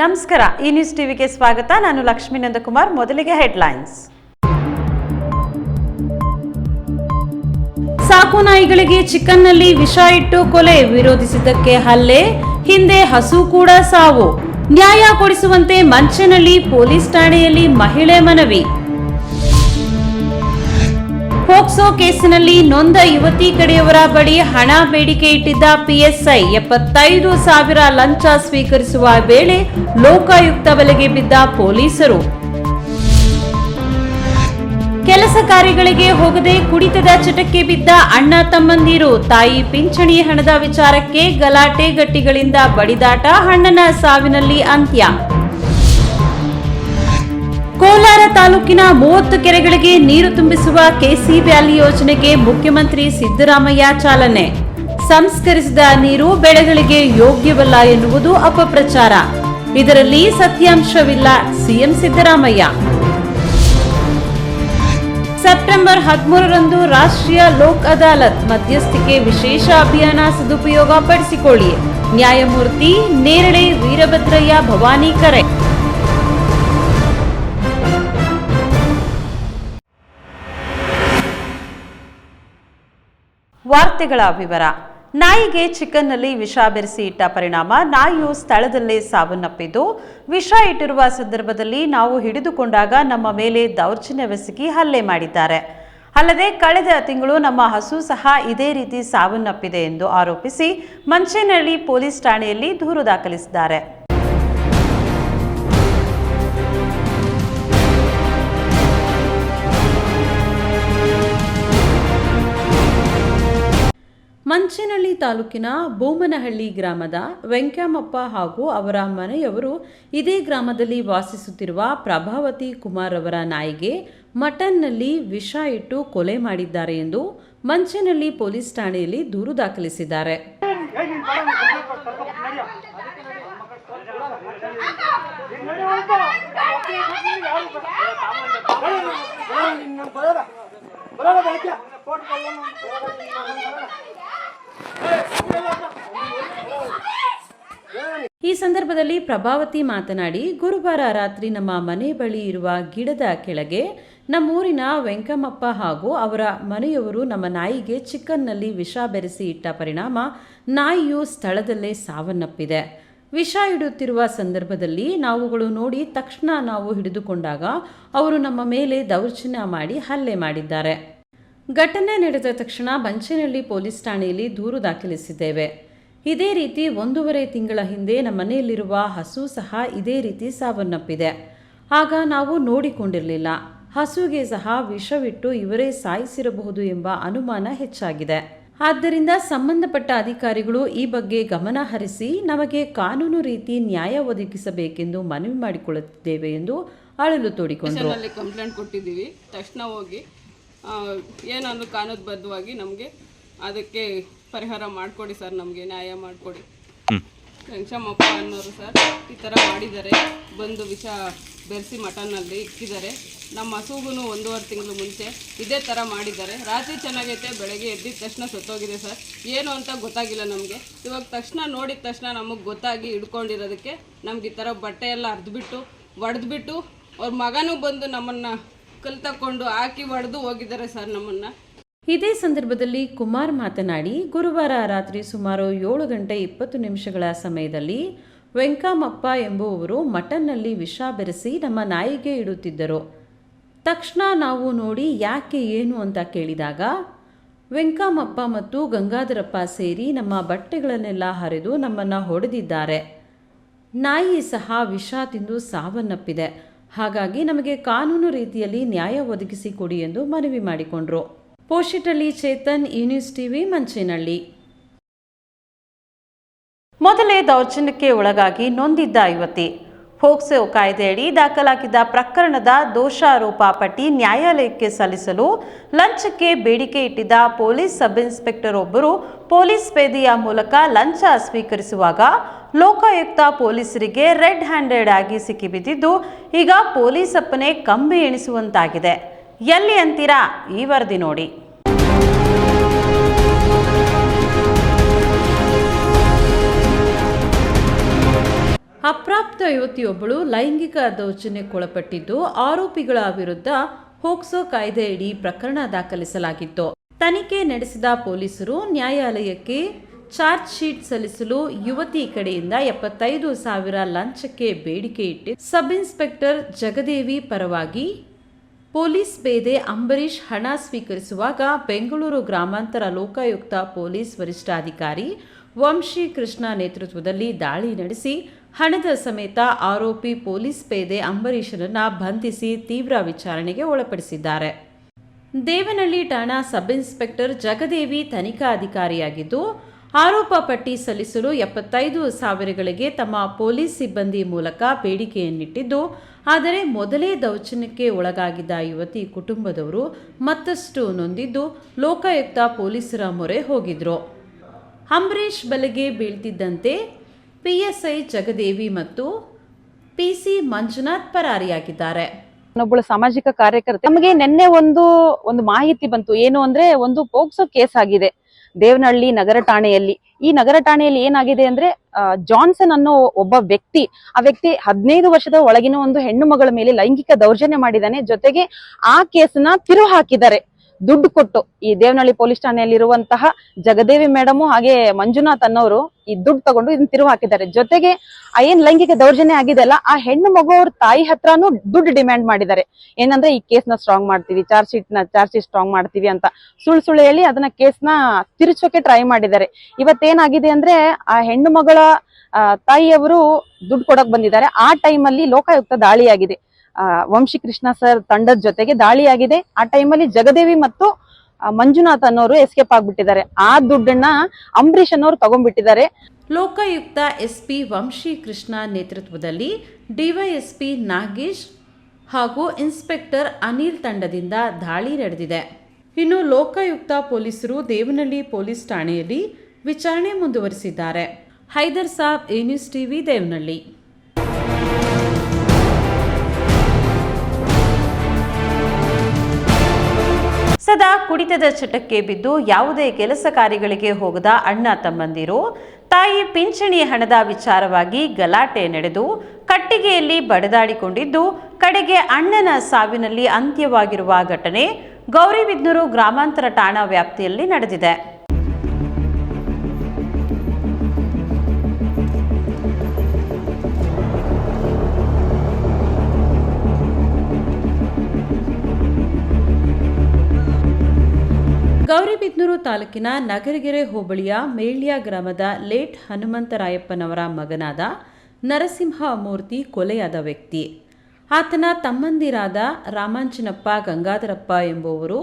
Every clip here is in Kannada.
ನಮಸ್ಕಾರ, ಈ ನ್ಯೂಸ್ ಟಿವಿಗೆ ಸ್ವಾಗತ. ನಾನು ಲಕ್ಷ್ಮೀ ನಂದಕುಮಾರ್, ಮೊದಲಿಗೆ ಹೆಡ್ಲೈನ್ಸ್. ಸಾಕು ನಾಯಿಗಳಿಗೆ ಚಿಕನ್ನಲ್ಲಿ ವಿಷ ಇಟ್ಟು ಕೊಲೆ ವಿರೋಧಿಸಿದ್ದಕ್ಕೆ ಹಲ್ಲೆ, ಹಿಂದೆ ಹಸು ಕೂಡ ಸಾವು. ನ್ಯಾಯ ಕೊಡಿಸುವಂತೆ ಮಂಚನಹಳ್ಳಿ ಪೊಲೀಸ್ ಠಾಣೆಯಲ್ಲಿ ಮಹಿಳೆ ಮನವಿ. ಪೋಕ್ಸೋ ಕೇಸಿನಲ್ಲಿ ನೊಂದ ಯುವತಿ ಕಡೆಯವರ ಬಳಿ ಹಣ ಬೇಡಿಕೆ ಇಟ್ಟಿದ್ದ ಪಿಎಸ್ಐ ಎಪ್ಪತ್ತೈದು ಸಾವಿರ ಲಂಚ ಸ್ವೀಕರಿಸುವ ವೇಳೆ ಲೋಕಾಯುಕ್ತ ಬಲೆಗೆ ಬಿದ್ದ ಪೊಲೀಸರು. ಕೆಲಸ ಕಾರ್ಯಗಳಿಗೆ ಹೋಗದೆ ಕುಡಿತದ ಚಟಕ್ಕೆ ಬಿದ್ದ ಅಣ್ಣ ತಮ್ಮಂದಿರು, ತಾಯಿ ಪಿಂಚಣಿ ಹಣದ ವಿಚಾರಕ್ಕೆ ಗಲಾಟೆ ಗಟ್ಟಿಗಳಿಂದ ಬಡಿದಾಟ ಅಣ್ಣನ ಸಾವಿನಲ್ಲಿ ಅಂತ್ಯ. ಕೋಲಾರ ತಾಲೂಕಿನ ಮೂವತ್ತು ಕೆರೆಗಳಿಗೆ ನೀರು ತುಂಬಿಸುವ ಕೆಸಿ ವ್ಯಾಲಿ ಯೋಜನೆಗೆ ಮುಖ್ಯಮಂತ್ರಿ ಸಿದ್ದರಾಮಯ್ಯ ಚಾಲನೆ. ಸಂಸ್ಕರಿಸಿದ ನೀರು ಬೆಳೆಗಳಿಗೆ ಯೋಗ್ಯವಲ್ಲ ಎನ್ನುವುದು ಅಪಪ್ರಚಾರ. ಇದರಲ್ಲಿ ಸತ್ಯಾಂಶವಿಲ್ಲ ಸಿಎಂ ಸಿದ್ದರಾಮಯ್ಯ. ಸೆಪ್ಟೆಂಬರ್ ಹದಿಮೂರರಂದು ರಾಷ್ಟ್ರೀಯ ಲೋಕ್ ಅದಾಲತ್ ಮಧ್ಯಸ್ಥಿಕೆ ವಿಶೇಷ ಅಭಿಯಾನ ಸದುಪಯೋಗ ಪಡಿಸಿಕೊಳ್ಳಿ ನ್ಯಾಯಮೂರ್ತಿ ನೇರಳೆ ವೀರಭದ್ರಯ್ಯ ಭವಾನಿ ಕರೆ. ವಾರ್ತೆಗಳ ವಿವರ. ನಾಯಿಗೆ ಚಿಕನ್ನಲ್ಲಿ ವಿಷ ಬೆರೆಸಿ ಇಟ್ಟ ಪರಿಣಾಮ ನಾಯಿಯು ಸ್ಥಳದಲ್ಲೇ ಸಾವನ್ನಪ್ಪಿದ್ದು, ವಿಷ ಇಟ್ಟಿರುವ ಸಂದರ್ಭದಲ್ಲಿ ನಾವು ಹಿಡಿದುಕೊಂಡಾಗ ನಮ್ಮ ಮೇಲೆ ದೌರ್ಜನ್ಯವೆಸಗಿ ಹಲ್ಲೆ ಮಾಡಿದ್ದಾರೆ. ಅಲ್ಲದೆ ಕಳೆದ ತಿಂಗಳು ನಮ್ಮ ಹಸು ಸಹ ಇದೇ ರೀತಿ ಸಾವನ್ನಪ್ಪಿದೆ ಎಂದು ಆರೋಪಿಸಿ, ಮಂಚೇನಹಳ್ಳಿ ಪೊಲೀಸ್ ಠಾಣೆಯಲ್ಲಿ ದೂರು ದಾಖಲಿಸಿದ್ದಾರೆ. ಮಂಚೇನಹಳ್ಳಿ ತಾಲೂಕಿನ ಬೋಮನಹಳ್ಳಿ ಗ್ರಾಮದ ವೆಂಕಮ್ಮಪ್ಪ ಹಾಗೂ ಅವರ ಮನೆಯವರು ಇದೇ ಗ್ರಾಮದಲ್ಲಿ ವಾಸಿಸುತ್ತಿರುವ ಪ್ರಭಾವತಿ ಕುಮಾರ್ ಅವರ ನಾಯಿಗೆ ಮಟನ್ನಲ್ಲಿ ವಿಷ ಇಟ್ಟು ಕೊಲೆ ಮಾಡಿದ್ದಾರೆ ಎಂದು ಮಂಚೇನಹಳ್ಳಿ ಪೊಲೀಸ್ ಠಾಣೆಯಲ್ಲಿ ದೂರು ದಾಖಲಿಸಿದ್ದಾರೆ ಈ ಸಂದರ್ಭದಲ್ಲಿ ಪ್ರಭಾವತಿ ಮಾತನಾಡಿ, ಗುರುವಾರ ರಾತ್ರಿ ನಮ್ಮ ಮನೆ ಬಳಿ ಇರುವ ಗಿಡದ ಕೆಳಗೆ ನಮ್ಮೂರಿನ ವೆಂಕಮ್ಮಪ್ಪ ಹಾಗೂ ಅವರ ಮನೆಯವರು ನಮ್ಮ ನಾಯಿಗೆ ಚಿಕನ್ನಲ್ಲಿ ವಿಷ ಬೆರೆಸಿ ಇಟ್ಟ ಪರಿಣಾಮ ನಾಯಿಯು ಸ್ಥಳದಲ್ಲೇ ಸಾವನ್ನಪ್ಪಿದೆ. ವಿಷ ಇಡುತ್ತಿರುವ ಸಂದರ್ಭದಲ್ಲಿ ನಾವುಗಳು ನೋಡಿ ತಕ್ಷಣ ನಾವು ಹಿಡಿದುಕೊಂಡಾಗ ಅವರು ನಮ್ಮ ಮೇಲೆ ದೌರ್ಜನ್ಯ ಮಾಡಿ ಹಲ್ಲೆ ಮಾಡಿದ್ದಾರೆ. ಘಟನೆ ನಡೆದ ತಕ್ಷಣ ಬಂಚೇನಹಳ್ಳಿ ಪೊಲೀಸ್ ಠಾಣೆಯಲ್ಲಿ ದೂರು ದಾಖಲಿಸಿದ್ದೇವೆ. ಇದೇ ರೀತಿ ಒಂದೂವರೆ ತಿಂಗಳ ಹಿಂದೆ ನಮ್ಮ ಮನೆಯಲ್ಲಿರುವ ಹಸು ಸಹ ಇದೇ ರೀತಿ ಸಾವನ್ನಪ್ಪಿದೆ. ಆಗ ನಾವು ನೋಡಿಕೊಂಡಿರಲಿಲ್ಲ. ಹಸುಗೆ ಸಹ ವಿಷವಿಟ್ಟು ಇವರೇ ಸಾಯಿಸಿರಬಹುದು ಎಂಬ ಅನುಮಾನ ಹೆಚ್ಚಾಗಿದೆ. ಆದ್ದರಿಂದ ಸಂಬಂಧಪಟ್ಟ ಅಧಿಕಾರಿಗಳು ಈ ಬಗ್ಗೆ ಗಮನ ಹರಿಸಿ ನಮಗೆ ಕಾನೂನು ರೀತಿ ನ್ಯಾಯ ಒದಗಿಸಬೇಕೆಂದು ಮನವಿ ಮಾಡಿಕೊಳ್ಳುತ್ತಿದ್ದೇವೆ ಎಂದು ಅಳಲು ತೋಡಿಕೊಂಡರು. ಕಂಪ್ಲೇಂಟ್ ಕೊಟ್ಟಿದ್ದೀವಿ. ತಕ್ಷಣ ಹೋಗಿ ಆ, ಏನೊಂದು ಕಾನೂನುಬದ್ಧವಾಗಿ ನಮಗೆ ಅದಕ್ಕೆ ಪರಿಹಾರ ಮಾಡಿಕೊಡಿ ಸರ್ ನಮಗೆ ನ್ಯಾಯ ಮಾಡಿಕೊಡಿ. ಶಂಕ್ಷಮ್ಮಪ್ಪ ಅನ್ನೋರು ಸರ್ ಈ ಥರ ಮಾಡಿದ್ದಾರೆ. ಬಂದು ವಿಷ ಬೆರೆಸಿ ಮಟನ್ನಲ್ಲಿ ಇಕ್ಕಿದ್ದಾರೆ. ನಮ್ಮ ಹಸುಗೂ ಒಂದೂವರೆ ತಿಂಗಳು ಮುಂಚೆ ಇದೇ ಥರ ಮಾಡಿದ್ದಾರೆ. ರಾತ್ರಿ ಚೆನ್ನಾಗೈತೆ ಬೆಳಗ್ಗೆ ಎದ್ದಿದ ತಕ್ಷಣ ಸತ್ತೋಗಿದೆ ಸರ್. ಏನು ಅಂತ ಗೊತ್ತಾಗಿಲ್ಲ ನಮಗೆ. ಇವಾಗ ತಕ್ಷಣ ನೋಡಿದ ತಕ್ಷಣ ನಮಗೆ ಗೊತ್ತಾಗಿ ಹಿಡ್ಕೊಂಡಿರೋದಕ್ಕೆ ನಮ್ಗೆ ಈ ಥರ ಬಟ್ಟೆ ಎಲ್ಲ ಹರಿದ್ಬಿಟ್ಟು ಒಡೆದ್ಬಿಟ್ಟು ಅವ್ರ ಮಗನೂ ಬಂದು ನಮ್ಮನ್ನು ಕಲ್ ತಕೊಂಡು ಹಾಕಿ ಹೊಡೆದು ಹೋಗಿದ್ದಾರೆ ಸರ್ ನಮ್ಮನ್ನು. ಇದೇ ಸಂದರ್ಭದಲ್ಲಿ ಕುಮಾರ್ ಮಾತನಾಡಿ, ಗುರುವಾರ ರಾತ್ರಿ ಸುಮಾರು ಏಳು ಗಂಟೆ ಇಪ್ಪತ್ತು ನಿಮಿಷಗಳ ಸಮಯದಲ್ಲಿ ವೆಂಕಮ್ಮಪ್ಪ ಎಂಬುವವರು ಮಟನ್ನಲ್ಲಿ ವಿಷ ಬೆರೆಸಿ ನಮ್ಮ ನಾಯಿಗೆ ಇಡುತ್ತಿದ್ದರು. ತಕ್ಷಣ ನಾವು ನೋಡಿ ಯಾಕೆ ಏನು ಅಂತ ಕೇಳಿದಾಗ, ವೆಂಕಮ್ಮಪ್ಪ ಮತ್ತು ಗಂಗಾಧರಪ್ಪ ಸೇರಿ ನಮ್ಮ ಬಟ್ಟೆಗಳನ್ನೆಲ್ಲ ಹರಿದು ನಮ್ಮನ್ನು ಹೊಡೆದಿದ್ದಾರೆ. ನಾಯಿ ಸಹ ವಿಷ ತಿಂದು ಸಾವನ್ನಪ್ಪಿದೆ. ಹಾಗಾಗಿ ನಮಗೆ ಕಾನೂನು ರೀತಿಯಲ್ಲಿ ನ್ಯಾಯ ಒದಗಿಸಿ ಕೊಡಿ ಎಂದು ಮನವಿ ಮಾಡಿಕೊಂಡರು. ಪೋಷಿಟಳ್ಳಿ ಚೇತನ್ ನ್ಯೂಸ್ ಟಿವಿ ಮಂಚೇನಹಳ್ಳಿ ಮೊದಲೇ ದೌರ್ಜನ್ಯಕ್ಕೆ ಒಳಗಾಗಿ ನೊಂದಿದ್ದ ಯುವತಿ. ಫೋಕ್ಸೋ ಕಾಯ್ದೆಯಡಿ ದಾಖಲಾಗಿದ್ದ ಪ್ರಕರಣದ ದೋಷಾರೋಪ ಪಟ್ಟಿ ನ್ಯಾಯಾಲಯಕ್ಕೆ ಸಲ್ಲಿಸಲು ಲಂಚಕ್ಕೆ ಬೇಡಿಕೆ ಇಟ್ಟಿದ್ದ ಪೊಲೀಸ್ ಸಬ್ ಇನ್ಸ್ಪೆಕ್ಟರ್ ಒಬ್ಬರು ಪೊಲೀಸ್ ಪೇದಿಯ ಮೂಲಕ ಲಂಚ ಸ್ವೀಕರಿಸುವಾಗ ಲೋಕಾಯುಕ್ತ ಪೊಲೀಸರಿಗೆ ರೆಡ್ ಹ್ಯಾಂಡೆಡ್ ಆಗಿ ಸಿಕ್ಕಿಬಿದ್ದಿದ್ದು ಈಗ ಪೊಲೀಸ್ ಅಪ್ಪನೆ ಕಂಬಿ ಎಣಿಸುವಂತಾಗಿದೆ. ಎಲ್ಲಿ ಅಂತೀರಾ? ಈ ವರದಿ ನೋಡಿ. ಅಪ್ರಾಪ್ತ ಯುವತಿಯೊಬ್ಬಳು ಲೈಂಗಿಕ ದೌರ್ಜನ್ಯಕ್ಕೊಳಪಟ್ಟಿದ್ದು ಆರೋಪಿಗಳ ವಿರುದ್ಧ ಹೋಕ್ಸೋ ಕಾಯ್ದೆಯಡಿ ಪ್ರಕರಣ ದಾಖಲಿಸಲಾಗಿತ್ತು. ತನಿಖೆ ನಡೆಸಿದ ಪೊಲೀಸರು ನ್ಯಾಯಾಲಯಕ್ಕೆ ಚಾರ್ಜ್ ಶೀಟ್ ಸಲ್ಲಿಸಲು ಯುವತಿ ಕಡೆಯಿಂದ ಎಪ್ಪತ್ತೈದು ಸಾವಿರ ಲಂಚಕ್ಕೆ ಬೇಡಿಕೆ ಇಟ್ಟಿದ್ದ ಸಬ್ ಇನ್ಸ್ಪೆಕ್ಟರ್ ಜಗದೇವಿ ಪರವಾಗಿ ಪೊಲೀಸ್ ಪೇದೆ ಅಂಬರೀಶ್ ಹಣ ಸ್ವೀಕರಿಸುವಾಗ ಬೆಂಗಳೂರು ಗ್ರಾಮಾಂತರ ಲೋಕಾಯುಕ್ತ ಪೊಲೀಸ್ ವರಿಷ್ಠಾಧಿಕಾರಿ ವಂಶಿ ಕೃಷ್ಣ ನೇತೃತ್ವದಲ್ಲಿ ದಾಳಿ ನಡೆಸಿ ಹಣದ ಸಮೇತ ಆರೋಪಿ ಪೊಲೀಸ್ ಪೇದೆ ಅಂಬರೀಷರನ್ನು ಬಂಧಿಸಿ ತೀವ್ರ ವಿಚಾರಣೆಗೆ ಒಳಪಡಿಸಿದ್ದಾರೆ. ದೇವನಹಳ್ಳಿ ಠಾಣಾ ಸಬ್ ಇನ್ಸ್ಪೆಕ್ಟರ್ ಜಗದೇವಿ ತನಿಖಾ ಅಧಿಕಾರಿಯಾಗಿದ್ದು, ಆರೋಪ ಪಟ್ಟಿ ಸಲ್ಲಿಸಲು ಎಪ್ಪತ್ತೈದು ಸಾವಿರಗಳಿಗೆ ತಮ್ಮ ಪೊಲೀಸ್ ಸಿಬ್ಬಂದಿ ಮೂಲಕ ಬೇಡಿಕೆಯನ್ನಿಟ್ಟಿದ್ದು, ಆದರೆ ಮೊದಲೇ ದೌರ್ಜನ್ಯಕ್ಕೆ ಒಳಗಾಗಿದ್ದ ಯುವತಿ ಕುಟುಂಬದವರು ಮತ್ತಷ್ಟು ನೊಂದಿದ್ದು, ಲೋಕಾಯುಕ್ತ ಪೊಲೀಸರ ಮೊರೆ ಹೋಗಿದ್ರು. ಅಂಬರೀಷ್ ಬಲೆಗೆ ಬೀಳ್ತಿದ್ದಂತೆ ಪಿಎಸ್ಐ ಜಗದೇವಿ ಮತ್ತು ಪಿಸಿ ಮಂಜುನಾಥ್ ಪರಾರಿಯಾಗಿದ್ದಾರೆ. ಒಬ್ಬಳು ಸಾಮಾಜಿಕ ಕಾರ್ಯಕರ್ತೆ. ನಮಗೆ ನಿನ್ನೆ ಒಂದು ಒಂದು ಮಾಹಿತಿ ಬಂತು. ಏನು ಅಂದ್ರೆ ಒಂದು ಪೋಕ್ಸೋ ಕೇಸ್ ಆಗಿದೆ. ದೇವನಹಳ್ಳಿ ನಗರ ಠಾಣೆಯಲ್ಲಿ. ಈ ನಗರ ಠಾಣೆಯಲ್ಲಿ ಏನಾಗಿದೆ ಅಂದ್ರೆ ಜಾನ್ಸನ್ ಅನ್ನೋ ಒಬ್ಬ ವ್ಯಕ್ತಿ, ಆ ವ್ಯಕ್ತಿ ಹದಿನೈದು ವರ್ಷದ ಒಳಗಿನ ಒಂದು ಹೆಣ್ಣು ಮಗಳ ಮೇಲೆ ಲೈಂಗಿಕ ದೌರ್ಜನ್ಯ ಮಾಡಿದ್ದಾನೆ. ಜೊತೆಗೆ ಆ ಕೇಸ್ನ ತಿರು ಹಾಕಿದ್ದಾರೆ ದುಡ್ಡು ಕೊಟ್ಟು ಈ ದೇವನಹಳ್ಳಿ ಪೊಲೀಸ್ ಠಾಣೆಯಲ್ಲಿರುವಂತಹ ಜಗದೇವಿ ಮೇಡಮ್ ಹಾಗೆ ಮಂಜುನಾಥ್ ಅನ್ನೋರು ಈ ದುಡ್ಡು ತಗೊಂಡು ಇದನ್ನ ತಿರುವು ಹಾಕಿದ್ದಾರೆ. ಜೊತೆಗೆ ಆ ಏನ್ ಲೈಂಗಿಕ ದೌರ್ಜನ್ಯ ಆಗಿದೆಲ್ಲ ಆ ಹೆಣ್ಣು ಮಗು ತಾಯಿ ಹತ್ರನೂ ದುಡ್ಡು ಡಿಮ್ಯಾಂಡ್ ಮಾಡಿದ್ದಾರೆ. ಏನಂದ್ರೆ ಈ ಕೇಸ್ನ ಸ್ಟ್ರಾಂಗ್ ಮಾಡ್ತೀವಿ ಚಾರ್ಜ್ ಶೀಟ್ನ ಚಾರ್ಜ್ ಶೀಟ್ ಸ್ಟ್ರಾಂಗ್ ಮಾಡ್ತೀವಿ ಅಂತ ಸುಳ್ಳು ಸುಳ್ಳು ಹೇಳಿ ಅದನ್ನ ಕೇಸ್ನ ತಿರುಚೋಕೆ ಟ್ರೈ ಮಾಡಿದ್ದಾರೆ. ಇವತ್ತೇನಾಗಿದೆ ಅಂದ್ರೆ ಆ ಹೆಣ್ಣು ಮಗಳ ತಾಯಿಯವರು ದುಡ್ಡು ಕೊಡಕ್ ಬಂದಿದ್ದಾರೆ. ಆ ಟೈಮ್ ಅಲ್ಲಿ ಲೋಕಾಯುಕ್ತ ದಾಳಿಯಾಗಿದೆ. ವಂಶಿ ಕೃಷ್ಣ ಸರ್ ತಂಡದ ಜೊತೆಗೆ ದಾಳಿಯಾಗಿದೆ. ಆ ಟೈಮಲ್ಲಿ ಜಗದೇವಿ ಮತ್ತು ಮಂಜುನಾಥ್ ಅನ್ನೋರು ಎಸ್ಕೇಪ್ ಆಗ್ಬಿಟ್ಟಿದ್ದಾರೆ. ಆ ದುಡ್ಡನ್ನ ಅಂಬರೀಷ್ ಅನ್ನೋರು ತಗೊಂಡ್ಬಿಟ್ಟಿದ್ದಾರೆ. ಲೋಕಾಯುಕ್ತ ಎಸ್ಪಿ ವಂಶಿ ಕೃಷ್ಣ ನೇತೃತ್ವದಲ್ಲಿ ಡಿವೈಎಸ್ಪಿ ನಾಗೇಶ್ ಹಾಗೂ ಇನ್ಸ್ಪೆಕ್ಟರ್ ಅನಿಲ್ ತಂಡದಿಂದ ದಾಳಿ ನಡೆದಿದೆ. ಇನ್ನು ಲೋಕಾಯುಕ್ತ ಪೊಲೀಸರು ದೇವನಹಳ್ಳಿ ಪೊಲೀಸ್ ಠಾಣೆಯಲ್ಲಿ ವಿಚಾರಣೆ ಮುಂದುವರಿಸಿದ್ದಾರೆ. Haider Saab A news TV, Devanahalli. ಸದಾ ಕುಡಿತದ ಚಟಕ್ಕೆ ಬಿದ್ದು ಯಾವುದೇ ಕೆಲಸ ಕಾರ್ಯಗಳಿಗೆ ಹೋಗದ ಅಣ್ಣ ತಮ್ಮಂದಿರು, ತಾಯಿ ಪಿಂಚಣಿ ಹಣದ ವಿಚಾರವಾಗಿ ಗಲಾಟೆ ನಡೆದು ಕಟ್ಟಿಗೆಯಲ್ಲಿ ಬಡದಾಡಿಕೊಂಡಿದ್ದು, ಕಡೆಗೆ ಅಣ್ಣನ ಸಾವಿನಲ್ಲಿ ಅಂತ್ಯವಾಗಿರುವ ಘಟನೆ ಗೌರಿಬಿದ್ನೂರು ಗ್ರಾಮಾಂತರ ಠಾಣಾ ವ್ಯಾಪ್ತಿಯಲ್ಲಿ ನಡೆದಿದೆ. ಗೌರಿಬಿದನೂರು ತಾಲೂಕಿನ ನಗರಗೆರೆ ಹೋಬಳಿಯ ಮೇಳ್ಯ ಗ್ರಾಮದ ಲೇಟ್ ಹನುಮಂತರಾಯಪ್ಪನವರ ಮಗನಾದ ನರಸಿಂಹ ಮೂರ್ತಿ ಕೊಲೆಯಾದ ವ್ಯಕ್ತಿ. ಆತನ ತಮ್ಮಂದಿರಾದ ರಾಮಾಂಚನಪ್ಪ ಗಂಗಾಧರಪ್ಪ ಎಂಬುವರು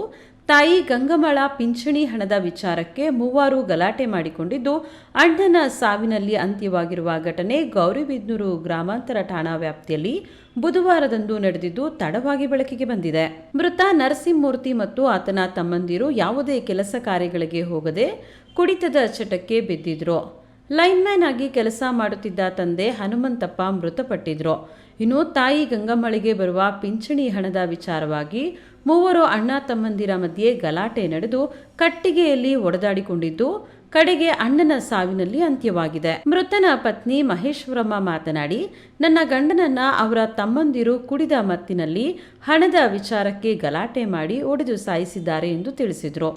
ತಾಯಿ ಗಂಗಮಳ ಪಿಂಚಣಿ ಹಣದ ವಿಚಾರಕ್ಕೆ ಮೂವರು ಗಲಾಟೆ ಮಾಡಿಕೊಂಡಿದ್ದು, ಅಣ್ಣನ ಸಾವಿನಲ್ಲಿ ಅಂತ್ಯವಾಗಿರುವ ಘಟನೆ ಗೌರಿಬಿದನೂರು ಗ್ರಾಮಾಂತರ ಠಾಣಾ ವ್ಯಾಪ್ತಿಯಲ್ಲಿ ಬುಧವಾರದಂದು ನಡೆದಿದ್ದು ತಡವಾಗಿ ಬೆಳಕಿಗೆ ಬಂದಿದೆ. ಮೃತ ನರಸಿಂಹಮೂರ್ತಿ ಮತ್ತು ಆತನ ತಮ್ಮಂದಿರು ಯಾವುದೇ ಕೆಲಸ ಕಾರ್ಯಗಳಿಗೆ ಹೋಗದೆ ಕುಡಿತದ ಚಟಕ್ಕೆ ಬಿದ್ದಿದ್ರು. ಲೈನ್ಮ್ಯಾನ್ ಆಗಿ ಕೆಲಸ ಮಾಡುತ್ತಿದ್ದ ತಂದೆ ಹನುಮಂತಪ್ಪ ಮೃತಪಟ್ಟಿದ್ರು. ಇನ್ನು ತಾಯಿ ಗಂಗಮ್ಮಳಿಗೆ ಬರುವ ಪಿಂಚಣಿ ಹಣದ ವಿಚಾರವಾಗಿ ಮೂವರು ಅಣ್ಣ ತಮ್ಮಂದಿರ ಮಧ್ಯೆ ಗಲಾಟೆ ನಡೆದು ಕಟ್ಟಿಗೆಯಲ್ಲಿ ಒಡೆದಾಡಿಕೊಂಡಿದ್ದು ಕಡೆಗೆ ಅಣ್ಣನ ಸಾವಿನಲ್ಲಿ ಅಂತ್ಯವಾಗಿದೆ. ಮೃತನ ಪತ್ನಿ ಮಹೇಶ್ವರಮ್ಮ ಮಾತನಾಡಿ ನನ್ನ ಗಂಡನನ್ನ ಅವರ ತಮ್ಮಂದಿರು ಕುಡಿದ ಮತ್ತಿನಲ್ಲಿ ಹಣದ ವಿಚಾರಕ್ಕೆ ಗಲಾಟೆ ಮಾಡಿ ಒಡೆದು ಸಾಯಿಸಿದ್ದಾರೆ ಎಂದು ತಿಳಿಸಿದ್ರು.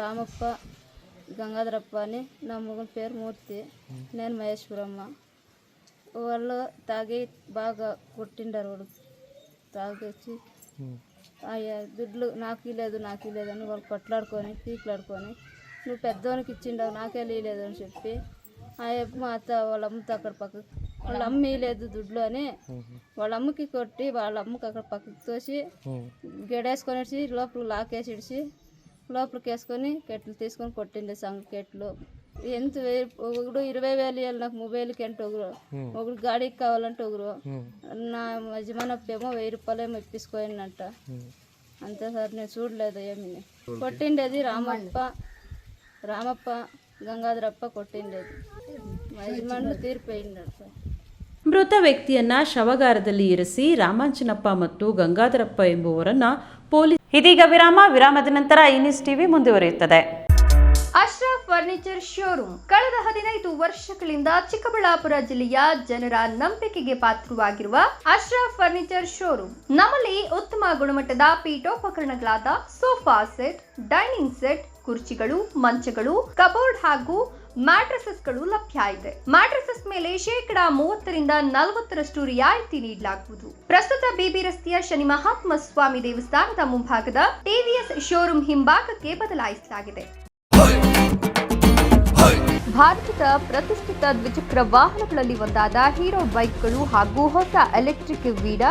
ರಾಮಪ್ಪ ಗಂಗಾಧರಪ್ಪನೇ ನಮ್ಮ ಮಗನ ಪೇರು ಮೂರ್ತಿ ನೇನು ಮಹೇಶ್ವರಮ್ಮ. ಅವಳು ತಾಗೆ ಭಾಗ ಕೊಟ್ಟಿಂಡರ್ ಅವರು. ತಾಗೆ అయ్యా దుడ్లు నాకు లేదు నాకు లేదు అని వాళ్ళు కొట్లాడుకొని పీకులాడుకొని నువ్వు పెద్దోనికి ఇచ్చిండవు నాకే లేదు అని చెప్పి ఆ మా అత్త వాళ్ళ అమ్మతో అక్కడ పక్కకు వాళ్ళ అమ్మ లేదు దుడ్లు అని వాళ్ళ అమ్మకి కొట్టి వాళ్ళ అమ్మకి అక్కడ పక్కకు తోసి గెడేసుకొని లోపల లాకేసి ఇడిచి లోపలికి వేసుకొని కెట్లు తీసుకొని కొట్టిండే సంగ కెట్లు. ఎంత వెయ్యి ఒకడు ఇరవై వేలు ఇవ్వాలి నాకు మొబైల్కి అంటే ఒకరు ఒకడు గాడికి కావాలంటే ఒకరు నా యజమానప్పేమో వెయ్యి రూపాయలు ఏమో ఇప్పించుకోనంట అంతే సార్ నేను చూడలేదు ఏమి కొట్టిండేది రామప్ప రామప్ప గంగాధరప్ప కొట్టిండేది మా యజమానుడు తీరిపోయిండాడు సార్ ಮೃತ ವ್ಯಕ್ತಿಯನ್ನ ಶವಗಾರದಲ್ಲಿ ಇರಿಸಿ ರಾಮಾಂಜನಪ್ಪ ಮತ್ತು ಗಂಗಾಧರಪ್ಪ ಎಂಬುವರನ್ನ ಪೊಲೀಸ್ ಇದೀಗ ವಿರಾಮ ವಿರಾಮದ ನಂತರ ಇನಿಸ್ ಟಿವಿ ಮುಂದುವರಿಯುತ್ತದೆ ಅಶ್ರಫ್ ಫರ್ನಿಚರ್ ಶೋರೂಮ್. ಕಳೆದ ಹದಿನೈದು ವರ್ಷಗಳಿಂದ ಚಿಕ್ಕಬಳ್ಳಾಪುರ ಜಿಲ್ಲೆಯ ಜನರ ನಂಬಿಕೆಗೆ ಪಾತ್ರವಾಗಿರುವ ಅಶ್ರಫ್ ಫರ್ನಿಚರ್ ಶೋರೂಮ್. ನಮ್ಮಲ್ಲಿ ಉತ್ತಮ ಗುಣಮಟ್ಟದ ಪೀಠೋಪಕರಣಗಳಾದ ಸೋಫಾ ಸೆಟ್, ಡೈನಿಂಗ್ ಸೆಟ್, ಕುರ್ಚಿಗಳು, ಮಂಚಗಳು, ಕಬೋರ್ಡ್ ಹಾಗೂ ಮ್ಯಾಟ್ರಸಸ್ಗಳು ಲಭ್ಯ ಇದೆ. ಮ್ಯಾಟ್ರಸಸ್ ಮೇಲೆ ಶೇಕಡಾ ಮೂವತ್ತರಿಂದ ನಲವತ್ತರಷ್ಟು ರಿಯಾಯಿತಿ ನೀಡಲಾಗುವುದು. ಪ್ರಸ್ತುತ ಬಿಬಿ ರಸ್ತೆಯ ಶನಿ ಮಹಾತ್ಮ ಸ್ವಾಮಿ ದೇವಸ್ಥಾನದ ಮುಂಭಾಗದ ಟಿವಿಎಸ್ ಶೋರೂಮ್ ಹಿಂಭಾಗಕ್ಕೆ ಬದಲಾಯಿಸಲಾಗಿದೆ. ಭಾರತದ ಪ್ರತಿಷ್ಠಿತ ದ್ವಿಚಕ್ರ ವಾಹನಗಳಲ್ಲಿ ಒಂದಾದ ಹೀರೋ ಬೈಕ್ಗಳು ಹಾಗೂ ಹೊಸ ಎಲೆಕ್ಟ್ರಿಕ್ ವೀಡಾ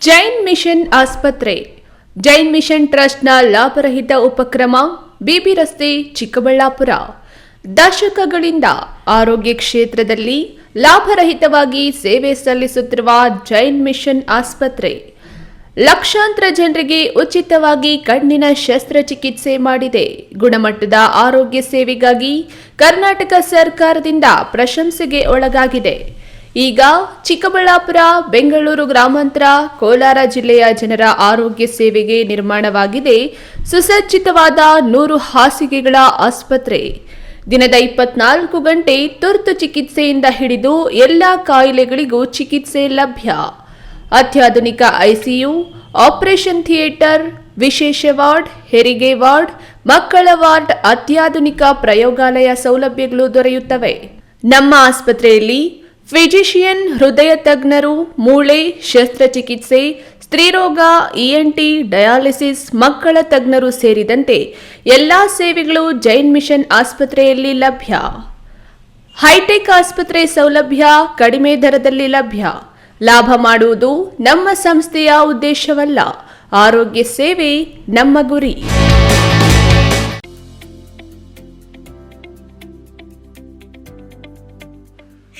ಜೈನ್ ಮಿಷನ್ ಆಸ್ಪತ್ರೆ. ಜೈನ್ ಮಿಷನ್ ಟ್ರಸ್ಟ್ನ ಲಾಭರಹಿತ ಉಪಕ್ರಮ, ಬಿಬಿ ರಸ್ತೆ, ಚಿಕ್ಕಬಳ್ಳಾಪುರ. ದಶಕಗಳಿಂದ ಆರೋಗ್ಯ ಕ್ಷೇತ್ರದಲ್ಲಿ ಲಾಭರಹಿತವಾಗಿ ಸೇವೆ ಸಲ್ಲಿಸುತ್ತಿರುವ ಜೈನ್ ಮಿಷನ್ ಆಸ್ಪತ್ರೆ. ಲಕ್ಷಾಂತರ ಜನರಿಗೆ ಉಚಿತವಾಗಿ ಕಣ್ಣಿನ ಶಸ್ತ್ರಚಿಕಿತ್ಸೆ ಮಾಡಿದೆ. ಗುಣಮಟ್ಟದ ಆರೋಗ್ಯ ಸೇವೆಗಾಗಿ ಕರ್ನಾಟಕ ಸರ್ಕಾರದಿಂದ ಪ್ರಶಂಸೆಗೆ ಒಳಗಾಗಿದೆ. ಈಗ ಚಿಕ್ಕಬಳ್ಳಾಪುರ, ಬೆಂಗಳೂರು ಗ್ರಾಮಾಂತರ, ಕೋಲಾರ ಜಿಲ್ಲೆಯ ಜನರ ಆರೋಗ್ಯ ಸೇವೆಗೆ ನಿರ್ಮಾಣವಾಗಿದೆ. ಸುಸಜ್ಜಿತವಾದ ನೂರು ಹಾಸಿಗೆಗಳ ಆಸ್ಪತ್ರೆ. ದಿನದ ಇಪ್ಪತ್ನಾಲ್ಕು ಗಂಟೆ ತುರ್ತು ಚಿಕಿತ್ಸೆಯಿಂದ ಹಿಡಿದು ಎಲ್ಲ ಕಾಯಿಲೆಗಳಿಗೂ ಚಿಕಿತ್ಸೆ ಲಭ್ಯ. ಅತ್ಯಾಧುನಿಕ ಐಸಿಯು, ಆಪರೇಷನ್ ಥಿಯೇಟರ್, ವಿಶೇಷ ವಾರ್ಡ್, ಹೆರಿಗೆ ವಾರ್ಡ್, ಮಕ್ಕಳ ವಾರ್ಡ್, ಅತ್ಯಾಧುನಿಕ ಪ್ರಯೋಗಾಲಯ ಸೌಲಭ್ಯಗಳು ದೊರೆಯುತ್ತವೆ. ನಮ್ಮ ಆಸ್ಪತ್ರೆಯಲ್ಲಿ ಫಿಜಿಷಿಯನ್ ಹೃದಯ ತಜ್ಞರು ಮೂಳೆ, ಶಸ್ತ್ರಚಿಕಿತ್ಸೆ, ಸ್ತ್ರೀರೋಗ ಇಎನ್ಟಿ ಡಯಾಲಿಸಿಸ್, ಮಕ್ಕಳ ತಜ್ಞರು ಸೇರಿದಂತೆ ಎಲ್ಲಾ ಸೇವೆಗಳು ಜೈನ್ ಮಿಷನ್ ಆಸ್ಪತ್ರೆಯಲ್ಲಿ ಲಭ್ಯ. ಹೈಟೆಕ್ ಆಸ್ಪತ್ರೆ ಸೌಲಭ್ಯ ಕಡಿಮೆ ದರದಲ್ಲಿ ಲಭ್ಯ. ಲಾಭ ಮಾಡುವುದು ನಮ್ಮ ಸಂಸ್ಥೆಯ ಉದ್ದೇಶವಲ್ಲ. ಆರೋಗ್ಯ ಸೇವೆ ನಮ್ಮ ಗುರಿ.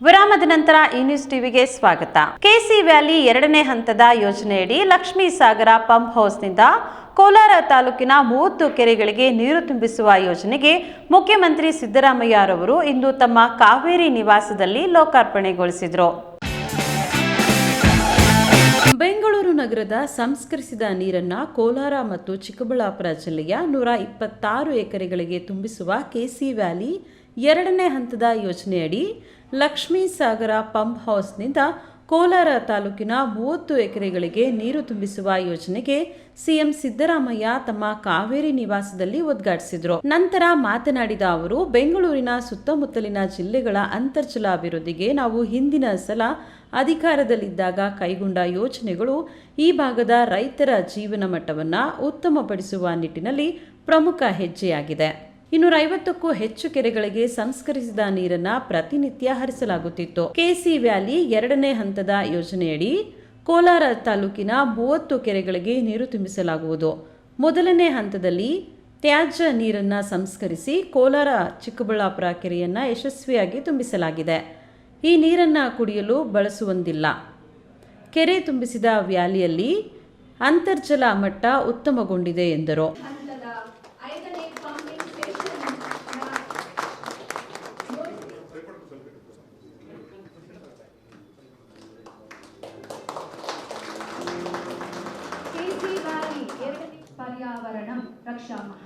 ವಿರಾಮದ ನಂತರ ಈ ನ್ಯೂಸ್ ಟಿವಿಗೆ ಸ್ವಾಗತ. ಕೆಸಿ ವ್ಯಾಲಿ ಎರಡನೇ ಹಂತದ ಯೋಜನೆಯಡಿ ಲಕ್ಷ್ಮೀ ಸಾಗರ ಪಂಪ್ ಹೌಸ್ನಿಂದ ಕೋಲಾರ ತಾಲೂಕಿನ ಮೂವತ್ತು ಕೆರೆಗಳಿಗೆ ನೀರು ತುಂಬಿಸುವ ಯೋಜನೆಗೆ ಮುಖ್ಯಮಂತ್ರಿ ಸಿದ್ದರಾಮಯ್ಯರವರು ಇಂದು ತಮ್ಮ ಕಾವೇರಿ ನಿವಾಸದಲ್ಲಿ ಲೋಕಾರ್ಪಣೆಗೊಳಿಸಿದರು. ಬೆಂಗಳೂರು ನಗರದ ಸಂಸ್ಕರಿಸಿದ ನೀರನ್ನ ಕೋಲಾರ ಮತ್ತು ಚಿಕ್ಕಬಳ್ಳಾಪುರ ಜಿಲ್ಲೆಯ ನೂರ ಇಪ್ಪತ್ತಾರು ಎಕರೆಗಳಿಗೆ ತುಂಬಿಸುವ ಕೆಸಿ ವ್ಯಾಲಿ ಎರಡನೇ ಹಂತದ ಯೋಜನೆಯಡಿ ಲಕ್ಷ್ಮೀ ಸಾಗರ ಪಂಪ್ ಹೌಸ್ನಿಂದ ಕೋಲಾರ ತಾಲೂಕಿನ ಮೂವತ್ತು ಎಕರೆಗಳಿಗೆ ನೀರು ತುಂಬಿಸುವ ಯೋಜನೆಗೆ ಸಿಎಂ ಸಿದ್ದರಾಮಯ್ಯ ತಮ್ಮ ಕಾವೇರಿ ನಿವಾಸದಲ್ಲಿ ಉದ್ಘಾಟಿಸಿದರು. ನಂತರ ಮಾತನಾಡಿದ ಅವರು, ಬೆಂಗಳೂರಿನ ಸುತ್ತಮುತ್ತಲಿನ ಜಿಲ್ಲೆಗಳ ಅಂತರ್ಜಲ ಅಭಿವೃದ್ಧಿಗೆ ನಾವು ಹಿಂದಿನ ಸಲ ಅಧಿಕಾರದಲ್ಲಿದ್ದಾಗ ಕೈಗೊಂಡ ಯೋಜನೆಗಳು ಈ ಭಾಗದ ರೈತರ ಜೀವನ ಮಟ್ಟವನ್ನು ಉತ್ತಮಪಡಿಸುವ ನಿಟ್ಟಿನಲ್ಲಿ ಪ್ರಮುಖ ಹೆಜ್ಜೆಯಾಗಿದೆ. ಇನ್ನೂರ ಐವತ್ತಕ್ಕೂ ಹೆಚ್ಚು ಕೆರೆಗಳಿಗೆ ಸಂಸ್ಕರಿಸಿದ ನೀರನ್ನ ಪ್ರತಿನಿತ್ಯ ಹರಿಸಲಾಗುತ್ತಿತ್ತು. ಕೆಸಿ ವ್ಯಾಲಿ ಎರಡನೇ ಹಂತದ ಯೋಜನೆಯಡಿ ಕೋಲಾರ ತಾಲೂಕಿನ ಮೂವತ್ತು ಕೆರೆಗಳಿಗೆ ನೀರು ತುಂಬಿಸಲಾಗುವುದು. ಮೊದಲನೇ ಹಂತದಲ್ಲಿ ತ್ಯಾಜ್ಯ ನೀರನ್ನ ಸಂಸ್ಕರಿಸಿ ಕೋಲಾರ ಚಿಕ್ಕಬಳ್ಳಾಪುರ ಕೆರೆಯನ್ನ ಯಶಸ್ವಿಯಾಗಿ ತುಂಬಿಸಲಾಗಿದೆ. ಈ ನೀರನ್ನ ಕುಡಿಯಲು ಬಳಸುವಂತಿಲ್ಲ ಕೆರೆ ತುಂಬಿಸಿದ ವ್ಯಾಲಿಯಲ್ಲಿ ಅಂತರ್ಜಲ ಮಟ್ಟ ಉತ್ತಮಗೊಂಡಿದೆ ಎಂದರು.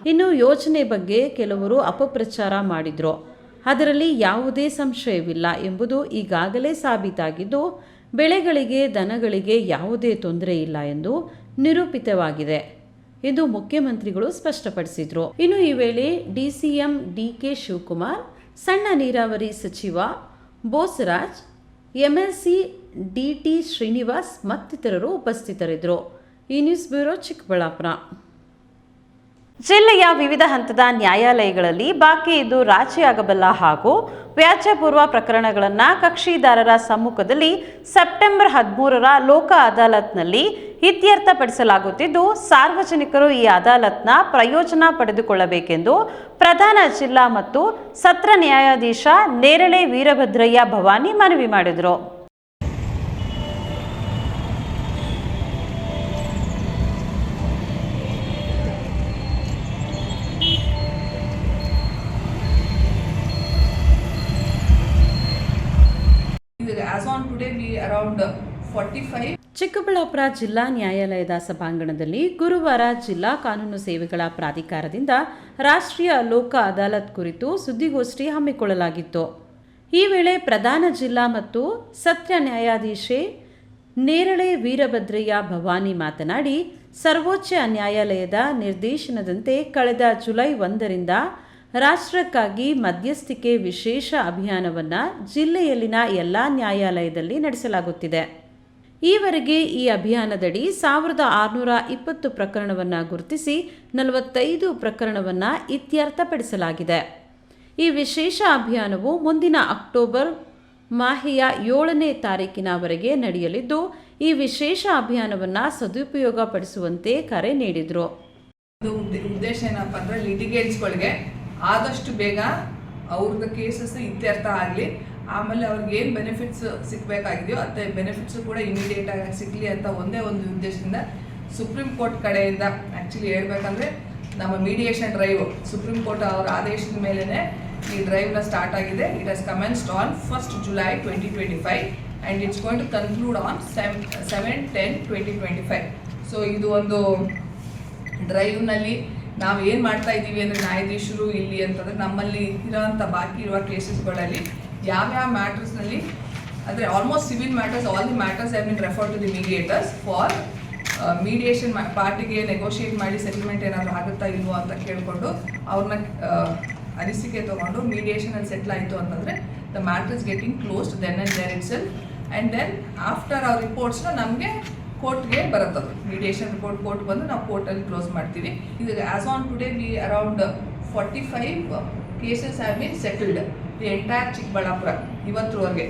ಇನ್ನು ಯೋಜನೆ ಬಗ್ಗೆ ಕೆಲವರು ಅಪಪ್ರಚಾರ ಮಾಡಿದ್ರು. ಅದರಲ್ಲಿ ಯಾವುದೇ ಸಂಶಯವಿಲ್ಲ ಎಂಬುದು ಈಗಾಗಲೇ ಸಾಬೀತಾಗಿದ್ದು, ಬೆಳೆಗಳಿಗೆ, ದನಗಳಿಗೆ ಯಾವುದೇ ತೊಂದರೆ ಇಲ್ಲ ಎಂದು ನಿರೂಪಿತವಾಗಿದೆ. ಎಂದು ಮುಖ್ಯಮಂತ್ರಿಗಳು ಸ್ಪಷ್ಟಪಡಿಸಿದರು. ಇನ್ನು ಈ ವೇಳೆ ಡಿಸಿಎಂ ಡಿಕೆ ಶಿವಕುಮಾರ್, ಸಣ್ಣ ನೀರಾವರಿ ಸಚಿವ ಬೋಸರಾಜ್, ಎಂಎಲ್ಸಿ ಡಿಟಿ ಶ್ರೀನಿವಾಸ್ ಮತ್ತಿತರರು ಉಪಸ್ಥಿತರಿದ್ದರು ಈ ನ್ಯೂಸ್ ಬ್ಯೂರೋ ಚಿಕ್ಕಬಳ್ಳಾಪುರ. ಜಿಲ್ಲೆಯ ವಿವಿಧ ಹಂತದ ನ್ಯಾಯಾಲಯಗಳಲ್ಲಿ ಬಾಕಿ ಇದ್ದು ರಾಜಿಯಾಗಬಲ್ಲ ಹಾಗೂ ವ್ಯಾಜ್ಯಪೂರ್ವ ಪ್ರಕರಣಗಳನ್ನು ಕಕ್ಷಿದಾರರ ಸಮ್ಮುಖದಲ್ಲಿ ಸೆಪ್ಟೆಂಬರ್ ಹದಿಮೂರರ ಲೋಕ ಅದಾಲತ್ನಲ್ಲಿ ಇತ್ಯರ್ಥಪಡಿಸಲಾಗುತ್ತಿದ್ದು, ಸಾರ್ವಜನಿಕರು ಈ ಅದಾಲತ್ನ ಪ್ರಯೋಜನ ಪಡೆದುಕೊಳ್ಳಬೇಕೆಂದು ಪ್ರಧಾನ ಜಿಲ್ಲಾ ಮತ್ತು ಸತ್ರ ನ್ಯಾಯಾಧೀಶ ನೇರಳೆ ವೀರಭದ್ರಯ್ಯ ಭವಾನಿ ಮನವಿ ಮಾಡಿದರು. ಚಿಕ್ಕಬಳ್ಳಾಪುರ ಜಿಲ್ಲಾ ನ್ಯಾಯಾಲಯದ ಸಭಾಂಗಣದಲ್ಲಿ ಗುರುವಾರ ಜಿಲ್ಲಾ ಕಾನೂನು ಸೇವೆಗಳ ಪ್ರಾಧಿಕಾರದಿಂದ ರಾಷ್ಟ್ರೀಯ ಲೋಕ ಅದಾಲತ್ ಕುರಿತು ಸುದ್ದಿಗೋಷ್ಠಿ ಹಮ್ಮಿಕೊಳ್ಳಲಾಗಿತ್ತು. ಈ ವೇಳೆ ಪ್ರಧಾನ ಜಿಲ್ಲಾ ಮತ್ತು ಸತ್ಯ ನ್ಯಾಯಾಧೀಶೆ ನೇರಳೆ ವೀರಭದ್ರಯ್ಯ ಭವಾನಿ ಮಾತನಾಡಿ, ಸರ್ವೋಚ್ಚ ನ್ಯಾಯಾಲಯದ ನಿರ್ದೇಶನದಂತೆ ಕಳೆದ ಜುಲೈ ಒಂದರಿಂದ ರಾಷ್ಟ್ರಕ್ಕಾಗಿ ಮಧ್ಯಸ್ಥಿಕೆ ವಿಶೇಷ ಅಭಿಯಾನವನ್ನು ಜಿಲ್ಲೆಯಲ್ಲಿನ ಎಲ್ಲ ನ್ಯಾಯಾಲಯದಲ್ಲಿ ನಡೆಸಲಾಗುತ್ತಿದೆ. ಈವರೆಗೆ ಈ ಅಭಿಯಾನದಡಿ ಸಾವಿರದ ಆರುನೂರ ಇಪ್ಪತ್ತು ಪ್ರಕರಣವನ್ನು ಗುರುತಿಸಿ ನಲವತ್ತೈದು ಪ್ರಕರಣವನ್ನು ಇತ್ಯರ್ಥಪಡಿಸಲಾಗಿದೆ. ಈ ವಿಶೇಷ ಅಭಿಯಾನವು ಮುಂದಿನ ಅಕ್ಟೋಬರ್ ಮಾಹೆಯ ಏಳನೇ ತಾರೀಕಿನವರೆಗೆ ನಡೆಯಲಿದ್ದು, ಈ ವಿಶೇಷ ಅಭಿಯಾನವನ್ನು ಸದುಪಯೋಗಪಡಿಸುವಂತೆ ಕರೆ ನೀಡಿದರು. ಉದ್ದೇಶ ಏನಪ್ಪ ಅಂದ್ರೆ ಲಿಟಿಗೇಟ್ಸ್ಗಳಿಗೆ ಆದಷ್ಟು ಬೇಗ ಅವ್ರದ್ದು ಕೇಸಸ್ ಇತ್ಯರ್ಥ ಆಗಲಿ ಆಮೇಲೆ ಅವ್ರಿಗೆ ಏನು ಬೆನಿಫಿಟ್ಸ್ ಸಿಗಬೇಕಾಗಿದೆಯೋ ಅದೇ ಬೆನಿಫಿಟ್ಸು ಕೂಡ ಇಮಿಡಿಯೇಟ್ ಆಗಿ ಸಿಗಲಿ ಅಂತ ಒಂದೇ ಒಂದು ಉದ್ದೇಶದಿಂದ ಸುಪ್ರೀಂ ಕೋರ್ಟ್ ಕಡೆಯಿಂದ ಆ್ಯಕ್ಚುಲಿ ಹೇಳ್ಬೇಕಂದ್ರೆ ನಮ್ಮ ಮೀಡಿಯೇಷನ್ ಡ್ರೈವ್ ಸುಪ್ರೀಂ ಕೋರ್ಟ್ ಅವರ ಆದೇಶದ ಮೇಲೇ ಈ ಡ್ರೈವ್ನ ಸ್ಟಾರ್ಟ್ ಆಗಿದೆ. It has commenced on first July twenty twenty five and it's going to conclude on same seven ten twenty twenty five so ಇದು ಒಂದು ಡ್ರೈವ್ನಲ್ಲಿ ನಾವು ಏನು ಮಾಡ್ತಾ ಇದ್ದೀವಿ ಅಂದರೆ ನ್ಯಾಯಾಧೀಶರು ಇಲ್ಲಿ ಅಂತಂದರೆ ನಮ್ಮಲ್ಲಿ ಇರೋವಂಥ ಬಾಕಿ ಇರುವ ಕೇಸಸ್ಗಳಲ್ಲಿ ಯಾವ್ಯಾವ ಮ್ಯಾಟರ್ಸ್ನಲ್ಲಿ ಅಂದರೆ almost civil matters all the matters have been refer to the mediators for mediation ಪಾರ್ಟಿಗೆ ನೆಗೋಷಿಯೇಟ್ ಮಾಡಿ ಸೆಟಲ್ಮೆಂಟ್ ಏನಾದರೂ ಆಗುತ್ತಾ ಇಲ್ವೋ ಅಂತ ಕೇಳಿಕೊಂಡು ಅವ್ರನ್ನ ಅನಿಸಿಕೆ ತೊಗೊಂಡು ಮೀಡಿಯೇಷನಲ್ಲಿ ಸೆಟ್ಲ್ ಆಯಿತು ಅಂತಂದರೆ the matters getting closed then and there it and and then after ಅವ್ರ ರಿಪೋರ್ಟ್ಸ್ನ ನಮಗೆ ಕೋರ್ಟ್ಗೆ ಬರುತ್ತದು ಮೀಡಿಯೇಷನ್ ರಿಪೋರ್ಟ್ ಕೋರ್ಟ್ ಬಂದು ನಾವು ಕೋರ್ಟಲ್ಲಿ ಕ್ಲೋಸ್ ಮಾಡ್ತೀವಿ. ಇದು as on today we around forty five cases have been settled the entire Chikkaballapura ಇವತ್ತರವರೆಗೆ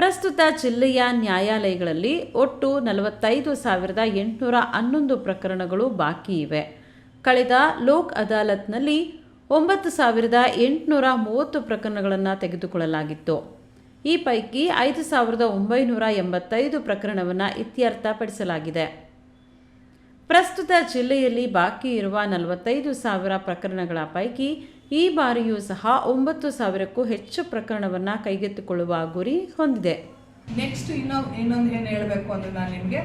ಪ್ರಸ್ತುತ ಜಿಲ್ಲೆಯ ನ್ಯಾಯಾಲಯಗಳಲ್ಲಿ ಒಟ್ಟು ನಲವತ್ತೈದು ಸಾವಿರದ ಎಂಟುನೂರ ಹನ್ನೊಂದು ಪ್ರಕರಣಗಳು ಬಾಕಿ ಇವೆ. ಕಳೆದ ಲೋಕ್ ಅದಾಲತ್ನಲ್ಲಿ ಒಂಬತ್ತು ಸಾವಿರದ ಎಂಟುನೂರ ಮೂವತ್ತು ಪ್ರಕರಣಗಳನ್ನು ತೆಗೆದುಕೊಳ್ಳಲಾಗಿತ್ತು. ಈ ಪೈಕಿ ಐದು ಸಾವಿರದ ಒಂಬೈನೂರ ಎಂಬತ್ತೈದು ಪ್ರಕರಣವನ್ನು ಇತ್ಯರ್ಥಪಡಿಸಲಾಗಿದೆ. ಪ್ರಸ್ತುತ ಜಿಲ್ಲೆಯಲ್ಲಿ ಬಾಕಿ ಇರುವ ನಲವತ್ತೈದು ಸಾವಿರ ಪ್ರಕರಣಗಳ ಪೈಕಿ ಈ ಬಾರಿಯೂ ಸಹ ಒಂಬತ್ತು ಸಾವಿರಕ್ಕೂ ಹೆಚ್ಚು ಪ್ರಕರಣವನ್ನು ಕೈಗೆತ್ತಿಕೊಳ್ಳುವ ಗುರಿ ಹೊಂದಿದೆ. ನೆಕ್ಸ್ಟ್ ಇನ್ನೊ ಇನ್ನೊಂದು ಏನು ಹೇಳಬೇಕು ಅಂದ್ರೆ ನಾನು ನಿಮಗೆ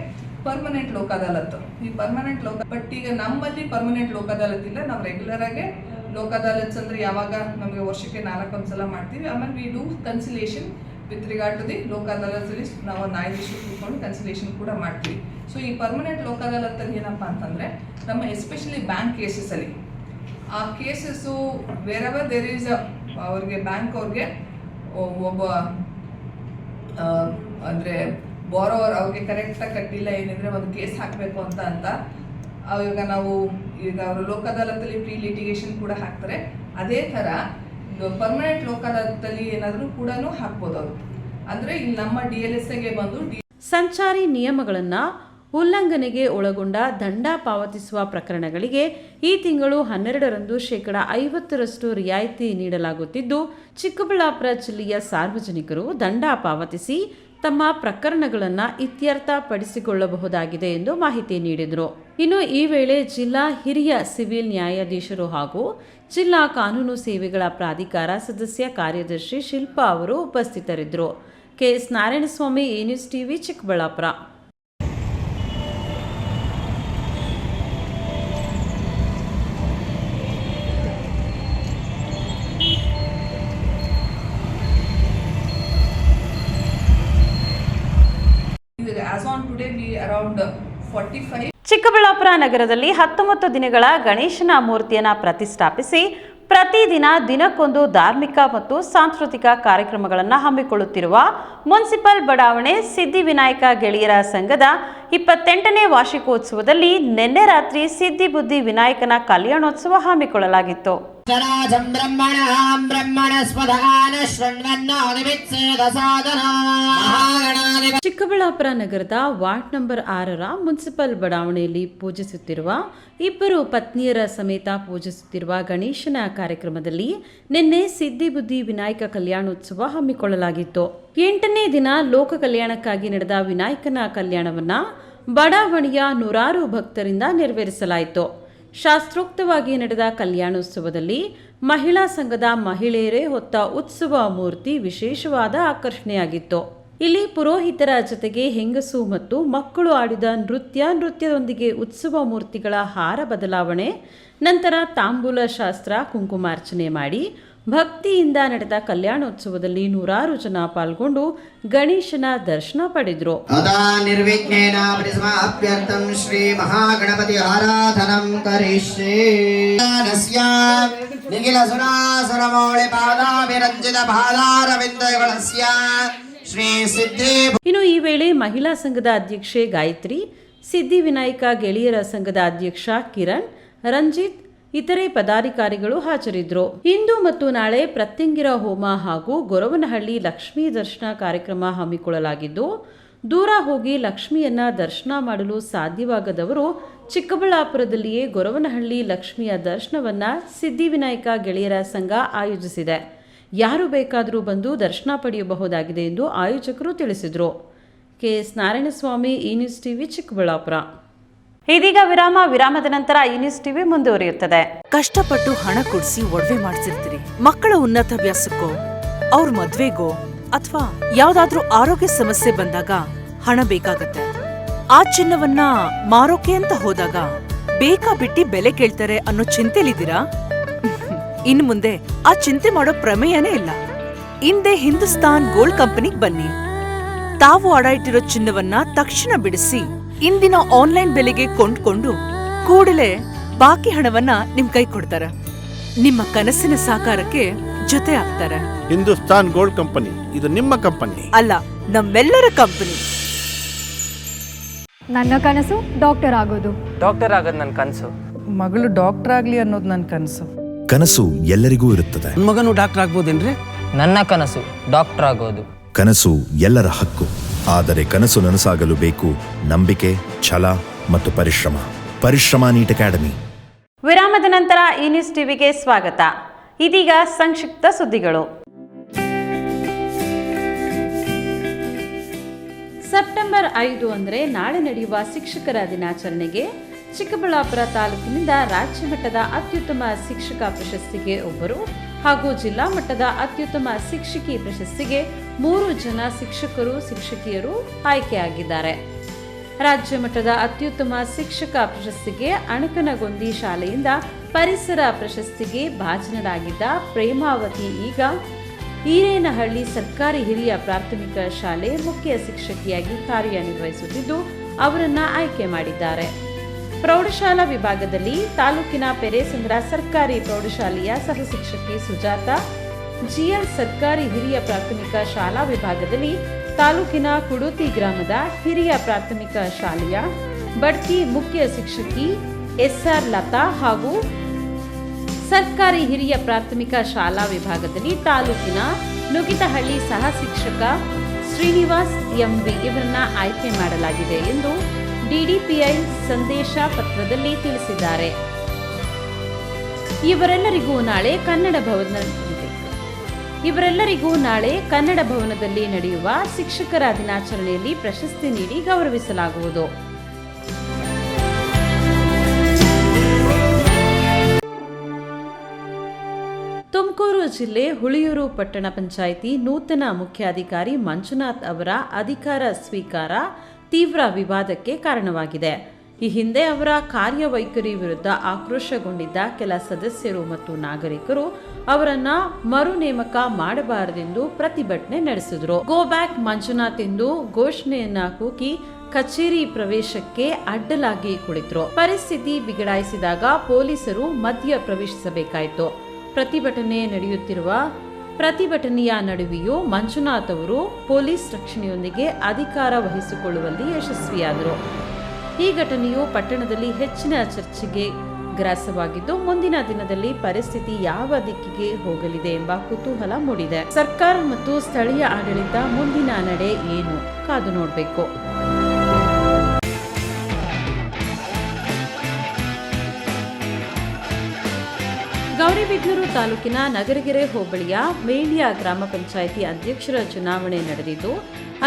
ಪರ್ಮನೆಂಟ್ ಲೋಕ ಅದಾಲತ್ ಈ ಪರ್ಮನೆಂಟ್ ಲೋಕ ಬಟ್ ಈಗ ನಮ್ಮಲ್ಲಿ ಪರ್ಮನೆಂಟ್ ಲೋಕ ಅದಾಲತ್ ಇಲ್ಲ. ನಾವು ರೆಗ್ಯುಲರ್ ಆಗಿ ಲೋಕ ಅದಾಲತ್ಸ್ ಅಂದ್ರೆ ಯಾವಾಗ ನಮಗೆ ವರ್ಷಕ್ಕೆ ನಾಲ್ಕೊಂದು ಸಲ ಮಾಡ್ತೀವಿ. ಆಮೇಲೆ we do conciliation with regard to the Lok list ನಾವು ನ್ಯಾಯಾಧೀಶರು ಕೂತ್ಕೊಂಡು ಕನ್ಸಿಲೇಷನ್ ಕೂಡ ಮಾಡ್ತೀವಿ. ಸೊ ಈ ಪರ್ಮನೆಂಟ್ ಲೋಕ ಏನಪ್ಪ ಅಂತಂದ್ರೆ, ನಮ್ಮ ಎಸ್ಪೆಷಲಿ ಬ್ಯಾಂಕ್ ಕೇಸಸಲ್ಲಿ ಆ ಕೇಸಸ್ಸು ವೆರವರ್ ದೇರ್ ಈಸ್ ಅವ್ರಿಗೆ ಬ್ಯಾಂಕ್ ಅವ್ರಿಗೆ ಒಬ್ಬ ಅಂದರೆ ಬಾರೋವರ್ ಅವ್ರಿಗೆ ಕರೆಕ್ಟಾಗಿ ಕಟ್ಟಿಲ್ಲ, ಏನಿದ್ರೆ ಒಂದು ಕೇಸ್ ಹಾಕಬೇಕು ಅಂತ ಅಂತ ಇವಾಗ ನಾವು ಈಗ ಅವರು ಲೋಕ ಅದಾಲತ್ತಲ್ಲಿ ಪ್ರೀ ಲಿಟಿಗೇಷನ್ ಕೂಡ ಹಾಕ್ತಾರೆ. ಅದೇ ಥರ ಪರ್ಮನೆಂಟ್ ಲೋಕದಲ್ಲಿ ಏನಾದರೂ ಕೂಡ ಹಾಕ್ಬೋದು ಅವರು. ಅಂದ್ರೆ ಇಲ್ಲಿ ನಮ್ಮ ಡಿ ಎಲ್ ಎಸ್ ಎಗೆ ಬಂದು ಸಂಚಾರಿ ನಿಯಮಗಳನ್ನು ಉಲ್ಲಂಘನೆಗೆ ಒಳಗೊಂಡ ದಂಡ ಪಾವತಿಸುವ ಪ್ರಕರಣಗಳಿಗೆ ಈ ತಿಂಗಳು ಹನ್ನೆರಡರಂದು ಶೇಕಡ ಐವತ್ತರಷ್ಟು ರಿಯಾಯಿತಿ ನೀಡಲಾಗುತ್ತಿದ್ದು, ಚಿಕ್ಕಬಳ್ಳಾಪುರ ಜಿಲ್ಲೆಯ ಸಾರ್ವಜನಿಕರು ದಂಡ ಪಾವತಿಸಿ ತಮ್ಮ ಪ್ರಕರಣಗಳನ್ನು ಇತ್ಯರ್ಥಪಡಿಸಿಕೊಳ್ಳಬಹುದಾಗಿದೆ ಎಂದು ಮಾಹಿತಿ ನೀಡಿದರು. ಇನ್ನು ಈ ವೇಳೆ ಜಿಲ್ಲಾ ಹಿರಿಯ ಸಿವಿಲ್ ನ್ಯಾಯಾಧೀಶರು ಹಾಗೂ ಜಿಲ್ಲಾ ಕಾನೂನು ಸೇವೆಗಳ ಪ್ರಾಧಿಕಾರ ಸದಸ್ಯ ಕಾರ್ಯದರ್ಶಿ ಶಿಲ್ಪಾ ಅವರು ಉಪಸ್ಥಿತರಿದ್ದರು. KS Narayanaswamy, A news TV, Chikkaballapura. On today we around forty Chikkaballapura ನಗರದಲ್ಲಿ ಹತ್ತೊಂಬತ್ತು ದಿನಗಳ ಗಣೇಶನ ಮೂರ್ತಿಯನ್ನು ಪ್ರತಿಷ್ಠಾಪಿಸಿ ಪ್ರತಿದಿನ ದಿನಕ್ಕೊಂದು ಧಾರ್ಮಿಕ ಮತ್ತು ಸಾಂಸ್ಕೃತಿಕ ಕಾರ್ಯಕ್ರಮಗಳನ್ನು ಹಮ್ಮಿಕೊಳ್ಳುತ್ತಿರುವ ಮುನ್ಸಿಪಲ್ ಬಡಾವಣೆ ಸಿದ್ಧಿವಿನಾಯಕ ಗೆಳೆಯರ ಸಂಘದ ಇಪ್ಪತ್ತೆಂಟನೇ ವಾರ್ಷಿಕೋತ್ಸವದಲ್ಲಿ ನಿನ್ನೆ ರಾತ್ರಿ ಸಿದ್ಧಿಬುದ್ಧಿ ವಿನಾಯಕನ ಕಲ್ಯಾಣೋತ್ಸವ ಹಮ್ಮಿಕೊಳ್ಳಲಾಗಿತ್ತು. जनाजं ब्रह्मणां ब्रह्मणस्पदान शृण्वन्नोदिविच्छेद साधना महागणाधिप ಚಿಕ್ಕಬಳ್ಳಾಪುರ ನಗರದ ವಾರ್ಡ್ ನಂಬರ್ ಆರರ ಮುನ್ಸಿಪಲ್ ಬಡಾವಣೆಯಲ್ಲಿ ಪೂಜಿಸುತ್ತಿರುವ ಇಬ್ಬರು ಪತ್ನಿಯರ ಸಮೇತ ಪೂಜಿಸುತ್ತಿರುವ ಗಣೇಶನ ಕಾರ್ಯಕ್ರಮದಲ್ಲಿ ನಿನ್ನೆ ಸಿದ್ಧಿಬುದ್ಧಿ ವಿನಾಯಕ ಕಲ್ಯಾಣೋತ್ಸವ ಹಮ್ಮಿಕೊಳ್ಳಲಾಗಿತ್ತು ಎಂಟನೇ ದಿನ ಲೋಕ ಕಲ್ಯಾಣಕ್ಕಾಗಿ ನಡೆದ ವಿನಾಯಕನ ಕಲ್ಯಾಣವನ್ನ ಬಡಾವಣೆಯ ನೂರಾರು ಭಕ್ತರಿಂದ ನೆರವೇರಿಸಲಾಯಿತು ಶಾಸ್ತ್ರೋಕ್ತವಾಗಿ ನಡೆದ ಕಲ್ಯಾಣೋತ್ಸವದಲ್ಲಿ ಮಹಿಳಾ ಸಂಘದ ಮಹಿಳೆಯರೇ ಹೊತ್ತ ಉತ್ಸವ ಮೂರ್ತಿ ವಿಶೇಷವಾದ ಆಕರ್ಷಣೆಯಾಗಿತ್ತು. ಇಲ್ಲಿ ಪುರೋಹಿತರ ಜೊತೆಗೆ ಹೆಂಗಸು ಮತ್ತು ಮಕ್ಕಳು ಆಡಿದ ನೃತ್ಯ, ನೃತ್ಯದೊಂದಿಗೆ ಉತ್ಸವ ಮೂರ್ತಿಗಳ ಹಾರ ಬದಲಾವಣೆ, ನಂತರ ತಾಂಬೂಲ ಶಾಸ್ತ್ರ, ಕುಂಕುಮಾರ್ಚನೆ ಮಾಡಿ ಭಕ್ತಿಯಿಂದ ನಡೆದ ಕಲ್ಯಾಣೋತ್ಸವದಲ್ಲಿ ನೂರಾರು ಜನ ಪಾಲ್ಗೊಂಡು ಗಣೇಶನ ದರ್ಶನ ಪಡೆದರು. ಶ್ರೀ ಮಹಾಗಣಪತಿ ಆರಾಧನಂ ಇನ್ನು ಈ ವೇಳೆ ಮಹಿಳಾ ಸಂಘದ ಅಧ್ಯಕ್ಷೆ ಗಾಯತ್ರಿ ಸಿದ್ಧಿ ವಿನಾಯಕ ಗೆಳೆಯರ ಸಂಘದ ಅಧ್ಯಕ್ಷ ಕಿರಣ್ ರಂಜಿತ್ ಇತರೆ ಪದಾಧಿಕಾರಿಗಳು ಹಾಜರಿದ್ದರು ಇಂದು ಮತ್ತು ನಾಳೆ ಪ್ರತ್ಯಂಗಿರ ಹೋಮ ಹಾಗೂ ಗೊರವನಹಳ್ಳಿ ಲಕ್ಷ್ಮೀ ದರ್ಶನ ಕಾರ್ಯಕ್ರಮ ಹಮ್ಮಿಕೊಳ್ಳಲಾಗಿದ್ದು, ದೂರ ಹೋಗಿ ಲಕ್ಷ್ಮಿಯನ್ನ ದರ್ಶನ ಮಾಡಲು ಸಾಧ್ಯವಾಗದವರು ಚಿಕ್ಕಬಳ್ಳಾಪುರದಲ್ಲಿಯೇ ಗೊರವನಹಳ್ಳಿ ಲಕ್ಷ್ಮಿಯ ದರ್ಶನವನ್ನ ಸಿದ್ಧಿವಿನಾಯಕ ಗೆಳೆಯರ ಸಂಘ ಆಯೋಜಿಸಿದೆ. ಯಾರು ಬೇಕಾದರೂ ಬಂದು ದರ್ಶನ ಪಡೆಯಬಹುದಾಗಿದೆ ಎಂದು ಆಯೋಜಕರು ತಿಳಿಸಿದರು. ಕೆಎಸ್ ನಾರಾಯಣಸ್ವಾಮಿ, ಈ ನ್ಯೂಸ್ ಟಿವಿ ಚಿಕ್ಕಬಳ್ಳಾಪುರ. ಇದೀಗ ವಿರಾಮ, ವಿರಾಮದ ನಂತರ ಈ ನ್ಯೂಸ್ ಟಿವಿ ಮುಂದುವರಿಯುತ್ತದೆ. ಕಷ್ಟಪಟ್ಟು ಹಣ ಕೊಡಿಸಿ ಒಡವೆ ಮಾಡಿಸಿರ್ತೀರಿ ಮಕ್ಕಳ ಉನ್ನತಾಭ್ಯಾಸಕ್ಕೋ ಅವ್ರ ಮದ್ವೆಗೋ, ಅಥವಾ ಯಾವ್ದಾದ್ರೂ ಆರೋಗ್ಯ ಸಮಸ್ಯೆ ಬಂದಾಗ ಹಣ ಬೇಕಾಗತ್ತೆ. ಆ ಚಿನ್ನವನ್ನ ಮಾರೋಕೆ ಅಂತ ಹೋದಾಗ ಬೇಕಾ ಬಿಟ್ಟಿ ಬೆಲೆ ಕೇಳ್ತಾರೆ ಅನ್ನೋ ಚಿಂತೆಲಿದ್ದೀರಾ? ಇನ್ ಮುಂದೆ ಆ ಚಿಂತೆ ಮಾಡೋ ಪ್ರಮೇಯನೇ ಇಲ್ಲ. ಹಿಂದೆ ಹಿಂದೂಸ್ತಾನ್ ಗೋಲ್ಡ್ ಕಂಪನಿಗ್ ಬನ್ನಿ. ತಾವು ಅಡ ಇಟ್ಟಿರೋ ಚಿನ್ನವನ್ನ ತಕ್ಷಣ ಬಿಡಿಸಿ ಇಂದಿನ ಆನ್ಲೈನ್ ಬೆಲೆಗೆ ಕೊಂಡ್ಕೊಂಡು ಕೂಡಲೇ ಬಾಕಿ ಹಣವನ್ನ ನಿಮ್ ಕೈ ಕೊಡ್ತಾರ. ನಿಮ್ಮ ಕನಸಿನ ಸಾಕಾರಕ್ಕೆ ಜೊತೆ ಆಗ್ತಾರೆ. ಹಿಂದೂಸ್ತಾನ್ ಗೋಲ್ಡ್ ಕಂಪನಿ ಇದು ನಿಮ್ಮ ಕಂಪನಿ. ಅಲ್ಲ ನಮ್ಮೆಲ್ಲರ ಕಂಪನಿ. ನನ್ನ ಕನಸು ಡಾಕ್ಟರ್ ಆಗೋದು. ಡಾಕ್ಟರ್ ಆಗೋದು ನನ್ನ ಕನಸು. ಮಗಳು ಡಾಕ್ಟರ್ ಆಗ್ಲಿ ಅನ್ನೋದು ನನ್ನ ಕನಸು. ಕನಸು ಎಲ್ಲರಿಗೂ ಇರುತ್ತದೆ. ಮಗನು ಡಾಕ್ಟರ್ ಆಗ್ಬೋದೇನ್ರಿ? ನನ್ನ ಕನಸು ಡಾಕ್ಟರ್ ಆಗೋದು. ಕನಸು ಎಲ್ಲರ ಹಕ್ಕು. ಆದರೆ ಕನಸು ನನಸಾಗಲು ಬೇಕು ನಂಬಿಕೆ ಛಲ ಮತ್ತು ಪರಿಶ್ರಮ. ಪರಿಶ್ರಮ ನೀಟ್ ಅಕಾಡೆಮಿ. ವಿರಾಮದ ನಂತರ ಈ ನ್ಯೂಸ್ ಟಿವಿಗೆ ಸ್ವಾಗತ. ಇದೀಗ ಸಂಕ್ಷಿಪ್ತ ಸುದ್ದಿಗಳು. ಸೆಪ್ಟೆಂಬರ್ ಐದು ಅಂದರೆ ನಾಳೆ ನಡೆಯುವ ಶಿಕ್ಷಕರ ದಿನಾಚರಣೆಗೆ ಚಿಕ್ಕಬಳ್ಳಾಪುರ ತಾಲೂಕಿನಿಂದ ರಾಜ್ಯ ಮಟ್ಟದ ಅತ್ಯುತ್ತಮ ಶಿಕ್ಷಕ ಪ್ರಶಸ್ತಿಗೆ ಒಬ್ಬರು ಹಾಗೂ ಜಿಲ್ಲಾ ಮಟ್ಟದ ಅತ್ಯುತ್ತಮ ಶಿಕ್ಷಕಿ ಪ್ರಶಸ್ತಿಗೆ ಮೂರು ಜನ ಶಿಕ್ಷಕರು, ಶಿಕ್ಷಕಿಯರು ಆಯ್ಕೆಯಾಗಿದ್ದಾರೆ. ರಾಜ್ಯ ಮಟ್ಟದ ಅತ್ಯುತ್ತಮ ಶಿಕ್ಷಕ ಪ್ರಶಸ್ತಿಗೆ ಅಣಕನಗೊಂದಿ ಶಾಲೆಯಿಂದ ಪರಿಸರ ಪ್ರಶಸ್ತಿಗೆ ಭಾಜನರಾಗಿದ್ದ ಪ್ರೇಮಾವತಿ ಈಗ ಈರೇನಹಳ್ಳಿ ಸರ್ಕಾರಿ ಹಿರಿಯ ಪ್ರಾಥಮಿಕ ಶಾಲೆ ಮುಖ್ಯ ಶಿಕ್ಷಕಿಯಾಗಿ ಕಾರ್ಯನಿರ್ವಹಿಸುತ್ತಿದ್ದು, ಅವರನ್ನ ಆಯ್ಕೆ ಮಾಡಿದ್ದಾರೆ. ಪ್ರೌಢಶಾಲಾ ವಿಭಾಗದಲ್ಲಿ ತಾಲೂಕಿನ ಪೆರೇಸಂದ್ರ ಸರ್ಕಾರಿ ಪ್ರೌಢಶಾಲೆಯ ಸಹಶಿಕ್ಷಕಿ ಸುಜಾತ, ಜಿಎಲ್ ಸರ್ಕಾರಿ ಹಿರಿಯ ಪ್ರಾಥಮಿಕ ಶಾಲಾ ವಿಭಾಗದಲ್ಲಿ ತಾಲೂಕಿನ ಕುಡುತಿ ಗ್ರಾಮದ ಹಿರಿಯ ಪ್ರಾಥಮಿಕ ಶಾಲೆಯ ಬಡ್ತಿ ಮುಖ್ಯ ಶಿಕ್ಷಕಿ ಎಸ್ಆರ್ ಲತಾ ಹಾಗೂ ಸರ್ಕಾರಿ ಹಿರಿಯ ಪ್ರಾಥಮಿಕ ಶಾಲಾ ವಿಭಾಗದಲ್ಲಿ ತಾಲೂಕಿನ ನುಗಿತಹಳ್ಳಿ ಸಹ ಶಿಕ್ಷಕ ಶ್ರೀನಿವಾಸ್ ಎಂವಿ ಇವರನ್ನ ಆಯ್ಕೆ ಮಾಡಲಾಗಿದೆ ಎಂದು ಡಿಡಿಪಿಐ ಸಂದೇಶ ಪತ್ರದಲ್ಲಿ ತಿಳಿಸಿದ್ದಾರೆ. ಇವರೆಲ್ಲರಿಗೂ ನಾಳೆ ಕನ್ನಡ ಭವನ ಇವರೆಲ್ಲರಿಗೂ ನಾಳೆ ಕನ್ನಡ ಭವನದಲ್ಲಿ ನಡೆಯುವ ಶಿಕ್ಷಕರ ದಿನಾಚರಣೆಯಲ್ಲಿ ಪ್ರಶಸ್ತಿ ನೀಡಿ ಗೌರವಿಸಲಾಗುವುದು. ತುಮಕೂರು ಜಿಲ್ಲೆ ಹುಳಿಯೂರು ಪಟ್ಟಣ ಪಂಚಾಯಿತಿ ನೂತನ ಮುಖ್ಯಾಧಿಕಾರಿ ಮಂಜುನಾಥ್ ಅವರ ಅಧಿಕಾರ ಸ್ವೀಕಾರ ತೀವ್ರ ವಿವಾದಕ್ಕೆ ಕಾರಣವಾಗಿದೆ. ಈ ಹಿಂದೆ ಅವರ ಕಾರ್ಯವೈಖರಿ ವಿರುದ್ಧ ಆಕ್ರೋಶಗೊಂಡಿದ್ದ ಕೆಲ ಸದಸ್ಯರು ಮತ್ತು ನಾಗರಿಕರು ಅವರನ್ನ ಮರು ನೇಮಕ ಮಾಡಬಾರದೆಂದು ಪ್ರತಿಭಟನೆ ನಡೆಸಿದ್ರು. ಗೋ ಬ್ಯಾಕ್ ಮಂಜುನಾಥ್ ಎಂದು ಘೋಷಣೆಯನ್ನ ಕೂಗಿ ಕಚೇರಿ ಪ್ರವೇಶಕ್ಕೆ ಅಡ್ಡಲಾಗಿ ಕುಳಿತರು. ಪರಿಸ್ಥಿತಿ ಬಿಗಡಾಯಿಸಿದಾಗ ಪೊಲೀಸರು ಮಧ್ಯ ಪ್ರವೇಶಿಸಬೇಕಾಯಿತು. ಪ್ರತಿಭಟನೆ ನಡೆಯುತ್ತಿರುವ ಪ್ರತಿಭಟನೆಯ ನಡುವೆಯೂ ಮಂಜುನಾಥ್ ಅವರು ಪೊಲೀಸ್ ರಕ್ಷಣೆಯೊಂದಿಗೆ ಅಧಿಕಾರ ವಹಿಸಿಕೊಳ್ಳುವಲ್ಲಿ ಯಶಸ್ವಿಯಾದರು. ಈ ಘಟನೆಯು ಪಟ್ಟಣದಲ್ಲಿ ಹೆಚ್ಚಿನ ಚರ್ಚೆಗೆ ಗ್ರಾಸವಾಗಿದ್ದು, ಮುಂದಿನ ದಿನದಲ್ಲಿ ಪರಿಸ್ಥಿತಿ ಯಾವ ದಿಕ್ಕಿಗೆ ಹೋಗಲಿದೆ ಎಂಬ ಕುತೂಹಲ ಮೂಡಿದೆ. ಸರ್ಕಾರ ಮತ್ತು ಸ್ಥಳೀಯ ಆಡಳಿತ ಮುಂದಿನ ನಡೆ ಏನು? ಕಾದು ನೋಡಬೇಕು. ಗೌರಿಬಿದನೂರು ತಾಲೂಕಿನ ನಗರಗೆರೆ ಹೋಬಳಿಯ ಮೇಳಿಯ ಗ್ರಾಮ ಪಂಚಾಯಿತಿ ಅಧ್ಯಕ್ಷರ ಚುನಾವಣೆ ನಡೆದಿದ್ದು,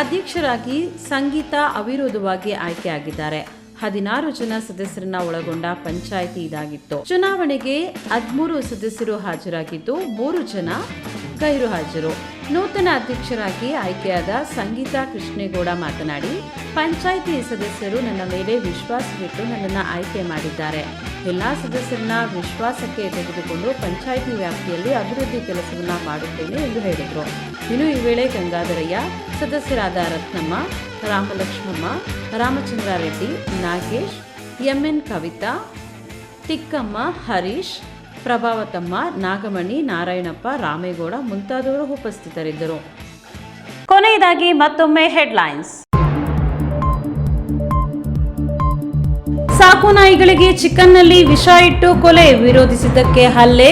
ಅಧ್ಯಕ್ಷರಾಗಿ ಸಂಗೀತ ಅವಿರೋಧವಾಗಿ ಆಯ್ಕೆಯಾಗಿದ್ದಾರೆ. ಹದಿನಾರು ಜನ ಸದಸ್ಯರನ್ನ ಒಳಗೊಂಡ ಪಂಚಾಯಿತಿ ಇದಾಗಿತ್ತು. ಚುನಾವಣೆಗೆ ಹದಿಮೂರು ಸದಸ್ಯರು ಹಾಜರಾಗಿದ್ದು, ಮೂರು ಜನ ಗೈರು ಹಾಜರು. ನೂತನ ಅಧ್ಯಕ್ಷರಾಗಿ ಆಯ್ಕೆಯಾದ ಸಂಗೀತ ಕೃಷ್ಣೇಗೌಡ ಮಾತನಾಡಿ, ಪಂಚಾಯಿತಿ ಸದಸ್ಯರು ನನ್ನ ಮೇಲೆ ವಿಶ್ವಾಸವಿಟ್ಟು ನನ್ನನ್ನು ಆಯ್ಕೆ ಮಾಡಿದ್ದಾರೆ. ಎಲ್ಲ ಸದಸ್ಯರನ್ನ ವಿಶ್ವಾಸಕ್ಕೆ ತೆಗೆದುಕೊಂಡು ಪಂಚಾಯಿತಿ ವ್ಯಾಪ್ತಿಯಲ್ಲಿ ಅಭಿವೃದ್ಧಿ ಕೆಲಸವನ್ನು ಮಾಡುತ್ತೇನೆ ಎಂದು ಹೇಳಿದರು. ಇನ್ನು ಈ ವೇಳೆ ಗಂಗಾಧರಯ್ಯ, ಸದಸ್ಯರಾದ ರತ್ನಮ್ಮ, ರಾಮಲಕ್ಷ್ಮಮ್ಮ ರಾಮಚಂದ್ರ ರೆಡ್ಡಿ ನಾಗೇಶ್, ಎಂಎನ್ ಕವಿತಾ, ತಿಕ್ಕಮ್ಮ, ಹರೀಶ್ ಪ್ರಭಾವತಮ್ಮ, ನಾಗಮಣಿ, ನಾರಾಯಣಪ್ಪ, ರಾಮೇಗೌಡ ಮುಂತಾದವರು ಉಪಸ್ಥಿತರಿದ್ದರು. ಕೊನೆಯದಾಗಿ ಮತ್ತೊಮ್ಮೆ ಹೆಡ್ಲೈನ್ಸ್. ಸಾಕು ನಾಯಿಗಳಿಗೆ ಚಿಕನ್ನಲ್ಲಿ ವಿಷ ಇಟ್ಟು ಕೊಲೆ ವಿರೋಧಿಸಿದ್ದಕ್ಕೆ ಹಲ್ಲೆ,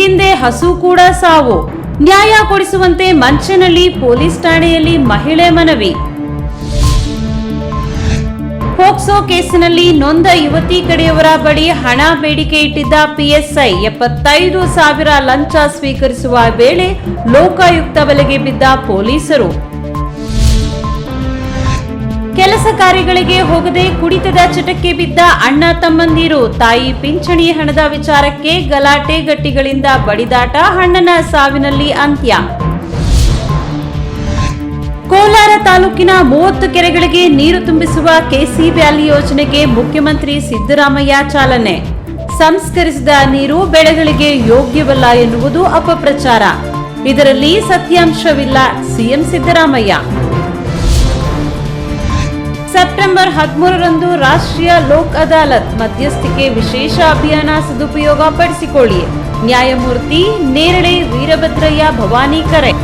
ಹಿಂದೆ ಹಸು ಕೂಡ ಸಾವು. ನ್ಯಾಯ ಕೊಡಿಸುವಂತೆ ಮಂಚನಹಳ್ಳಿ ಪೊಲೀಸ್ ಠಾಣೆಯಲ್ಲಿ ಮಹಿಳೆ ಮನವಿ. ಪೋಕ್ಸೋ ಕೇಸಿನಲ್ಲಿ ನೊಂದ ಯುವತಿ ಕಡೆಯವರ ಬಳಿ ಹಣ ಬೇಡಿಕೆ ಇಟ್ಟಿದ್ದ ಪಿಎಸ್ಐ ಎಪ್ಪತ್ತೈದು ಸಾವಿರ ಲಂಚ ಸ್ವೀಕರಿಸುವ ವೇಳೆ ಲೋಕಾಯುಕ್ತ ಬಲೆಗೆ ಬಿದ್ದ ಪೊಲೀಸರು. ಕೆಲಸ ಕಾರ್ಯಗಳಿಗೆ ಹೋಗದೆ ಕುಡಿತದ ಚಟಕ್ಕೆ ಬಿದ್ದ ಅಣ್ಣ ತಮ್ಮಂದಿರು, ತಾಯಿ ಪಿಂಚಣಿ ಹಣದ ವಿಚಾರಕ್ಕೆ ಗಲಾಟೆ ಗಟ್ಟಿಗಳಿಂದ ಬಡಿದಾಟ ಅಣ್ಣನ ಸಾವಿನಲ್ಲಿ ಅಂತ್ಯ. ಕೋಲಾರ ತಾಲೂಕಿನ ಮೂವತ್ತು ಕೆರೆಗಳಿಗೆ ನೀರು ತುಂಬಿಸುವ ಕೆಸಿ ವ್ಯಾಲಿ ಯೋಜನೆಗೆ ಮುಖ್ಯಮಂತ್ರಿ ಸಿದ್ದರಾಮಯ್ಯ ಚಾಲನೆ. ಸಂಸ್ಕರಿಸಿದ ನೀರು ಬೆಳೆಗಳಿಗೆ ಯೋಗ್ಯವಲ್ಲ ಎನ್ನುವುದು ಅಪಪ್ರಚಾರ. ಇದರಲ್ಲಿ ಸತ್ಯಾಂಶವಿಲ್ಲ ಸಿಎಂ ಸಿದ್ದರಾಮಯ್ಯ. ಸೆಪ್ಟೆಂಬರ್ ಹದಿಮೂರರಂದು ರಾಷ್ಟ್ರೀಯ ಲೋಕ್ ಅದಾಲತ್ ಮಧ್ಯಸ್ಥಿಕೆ ವಿಶೇಷ ಅಭಿಯಾನ ಸದುಪಯೋಗ ಪಡಿಸಿಕೊಳ್ಳಿ ನ್ಯಾಯಮೂರ್ತಿ ನೇರಳೆ ವೀರಭದ್ರಯ್ಯ ಭವಾನಿ ಕರೆ.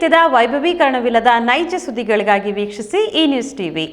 ದಿನನಿತ್ಯದ ವೈಭವೀಕರಣವಿಲ್ಲದ ನೈಜ ಸುದ್ದಿಗಳಿಗಾಗಿ ವೀಕ್ಷಿಸಿ ಈ ನ್ಯೂಸ್ ಟಿವಿ.